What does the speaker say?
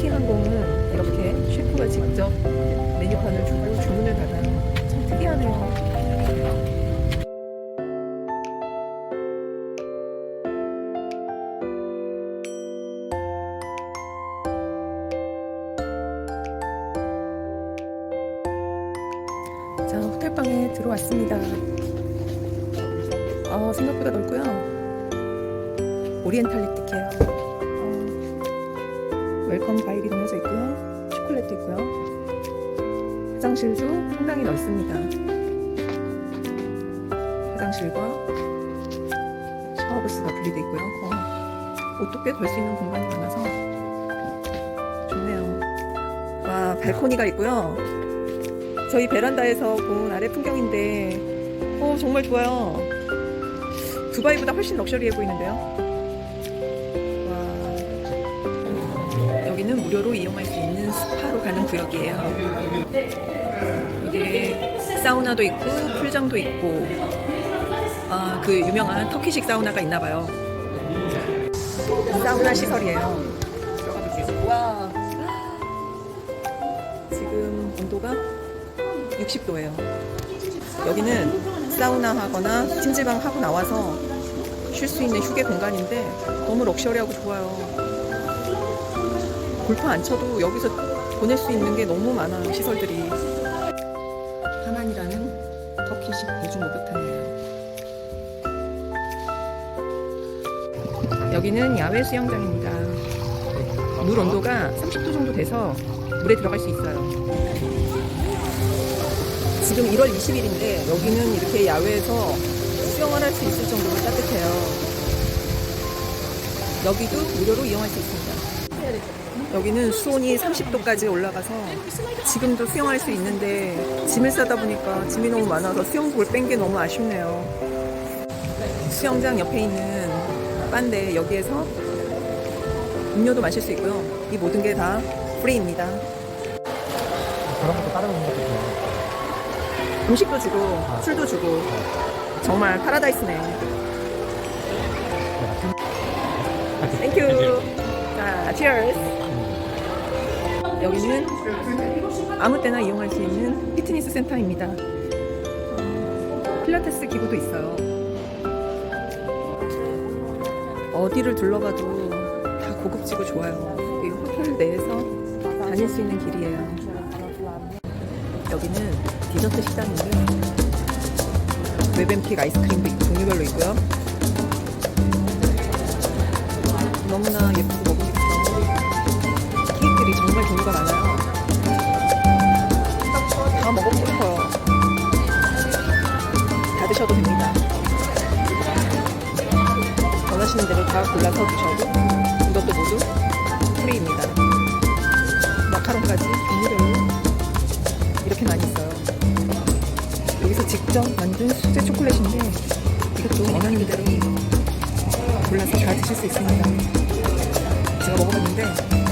터키항공은 이렇게 셰프가 직접 메뉴판을 주고 주문을 받아요. 참 특이하네요. 자, 호텔방에 들어왔습니다. 어, 생각보다 넓고요. 오리엔탈리틱해요. 어, 웰컴 과일이 넣어져 있고요. 초콜릿도 있고요. 화장실도 상당히 넓습니다. 화장실과 샤워부스가 분리되어 있고요. 어, 옷도 꽤 걸 수 있는 공간이 많아서 좋네요. 와, 발코니가 있고요. 저희 베란다에서 본 아래 풍경인데, 어, 정말 좋아요. 두바이보다 훨씬 럭셔리해 보이는데요. 와. 여기는 무료로 이용할 수 있는 스파로 가는 구역이에요. 이게 사우나도 있고 풀장도 있고 아, 그 유명한 터키식 사우나가 있나 봐요. 사우나 시설이에요. 들어가 볼게요. 와. 지금 온도가 60도예요. 여기는 사우나 하거나 찜질방 하고 나와서 쉴 수 있는 휴게 공간인데 너무 럭셔리하고 좋아요. 골프 안 쳐도 여기서 보낼 수 있는 게 너무 많아요, 시설들이. 하난이라는 터키식 대중 목욕탕이에요. 여기는 야외 수영장입니다. 물 온도가 30도 정도 돼서 물에 들어갈 수 있어요. 지금 1월 20일인데 여기는 이렇게 야외에서 수영을 할 수 있을 정도로 따뜻해요. 여기도 무료로 이용할 수 있습니다. 여기는 수온이 30도까지 올라가서 지금도 수영할 수 있는데 짐을 싸다 보니까 짐이 너무 많아서 수영복을 뺀 게 너무 아쉽네요. 수영장 옆에 있는 바인데 여기에서 음료도 마실 수 있고요. 이 모든 게 다 프리입니다. 저런 것도 따로 것도. 음식도 주고 술도 주고 정말 파라다이스네. 땡큐. 자, 치얼스. 여기는 아무 때나 이용할 수 있는 피트니스 센터입니다. 어, 필라테스 기구도 있어요. 어디를 둘러봐도 다 고급지고 좋아요. 이 호텔 내에서 다닐 수 있는 길이에요. 여기는 디저트 식당인데 웨벤픽 아이스크림도 종류별로 있고요. 너무나 예쁘고 먹음직스러운 케이크들이 정말 종류가 많아요. 다 먹어보고 싶어요. 다 드셔도 됩니다. 원하시는 대로 다 골라서 드셔도 이것도 모두 프리입니다. 마카롱까지 종류별로 이렇게 많이 직접 만든 수제 초콜릿인데 이것도 원하는 대로 골라서 다 드실 수 있습니다. 제가 먹어봤는데.